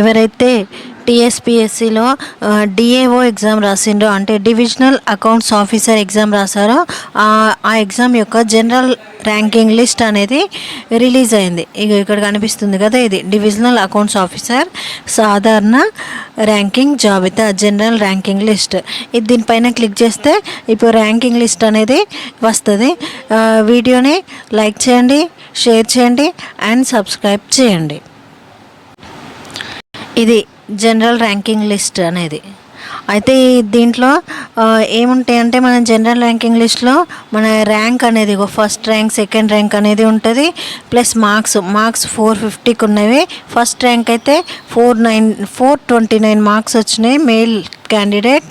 ఎవరైతే టీఎస్పిఎస్సిలో DAO exam రాసిండ్రో అంటే divisional accounts officer exam రాశారో ఆ ఎగ్జామ్ యొక్క జనరల్ ర్యాంకింగ్ లిస్ట్ అనేది రిలీజ్ అయింది. ఇక ఇక్కడ కనిపిస్తుంది కదా ఇది. డివిజనల్ అకౌంట్స్ ఆఫీసర్ సాధారణ ర్యాంకింగ్ జాబితా జనరల్ ర్యాంకింగ్ లిస్ట్. ఇది దీనిపైన క్లిక్ చేస్తే ఇప్పుడు ర్యాంకింగ్ లిస్ట్ అనేది వస్తుంది. వీడియోని లైక్ చేయండి షేర్ చేయండి అండ్ సబ్స్క్రైబ్ చేయండి. ఇది జనరల్ ర్యాంకింగ్ లిస్ట్ అనేది. అయితే దీంట్లో ఏముంటాయి అంటే మన జనరల్ ర్యాంకింగ్ లిస్ట్లో మన ర్యాంక్ అనేది ఫస్ట్ ర్యాంక్ సెకండ్ ర్యాంక్ అనేది ఉంటుంది. ప్లస్ మార్క్స్ మార్క్స్ ఫోర్ ఫిఫ్టీకి ఉన్నవి ఫస్ట్ ర్యాంక్ అయితే four nine four twenty nine marks వచ్చినాయి. మేల్ క్యాండిడేట్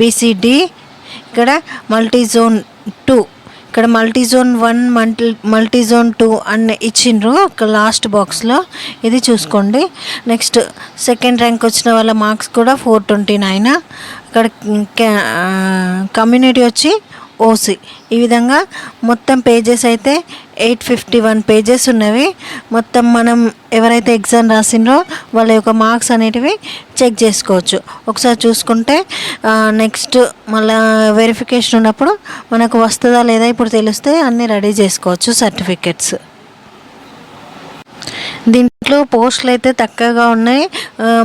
బీసీడీ ఇక్కడ మల్టీ జోన్ టూ ఇక్కడ multi zone one multi multi zone two అని ఇచ్చిండ్రు ఒక లాస్ట్ బాక్స్లో. ఇది చూసుకోండి. నెక్స్ట్ సెకండ్ ర్యాంక్ వచ్చిన వాళ్ళ మార్క్స్ కూడా ఫోర్ ట్వంటీ నైన్. ఇక్కడ కమ్యూనిటీ వచ్చి ఓసీ ఈ విధంగా మొత్తం పేజెస్ అయితే ఎయిట్ ఫిఫ్టీ వన్ పేజెస్ ఉన్నవి. మొత్తం మనం ఎవరైతే ఎగ్జామ్ రాసిండ్రో వాళ్ళ యొక్క మార్క్స్ అనేటివి చెక్ చేసుకోవచ్చు. ఒకసారి చూసుకుంటే నెక్స్ట్ మళ్ళా వెరిఫికేషన్ ఉన్నప్పుడు మనకు వస్తుందా లేదా ఇప్పుడు తెలిస్తే అన్నీ రెడీ చేసుకోవచ్చు సర్టిఫికెట్స్ దీంట్లో పోస్టులు అయితే తక్కువగా ఉన్నాయి.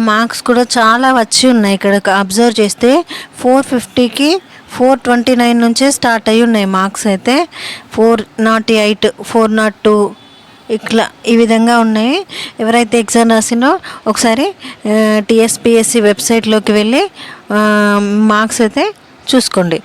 మార్క్స్ కూడా చాలా వచ్చి ఉన్నాయి. ఇక్కడ అబ్జర్వ్ చేస్తే ఫోర్ ఫిఫ్టీకి ఫోర్ ట్వంటీ నైన్ నుంచే స్టార్ట్ అయి ఉన్నాయి మార్క్స్ అయితే. Four not eight four not two ఇట్లా ఈ విధంగా ఉన్నాయి. ఎవరైతే ఎగ్జామ్ రాసినో ఒకసారి టీఎస్పిఎస్సి వెబ్సైట్లోకి వెళ్ళి మార్క్స్ అయితే చూసుకోండి.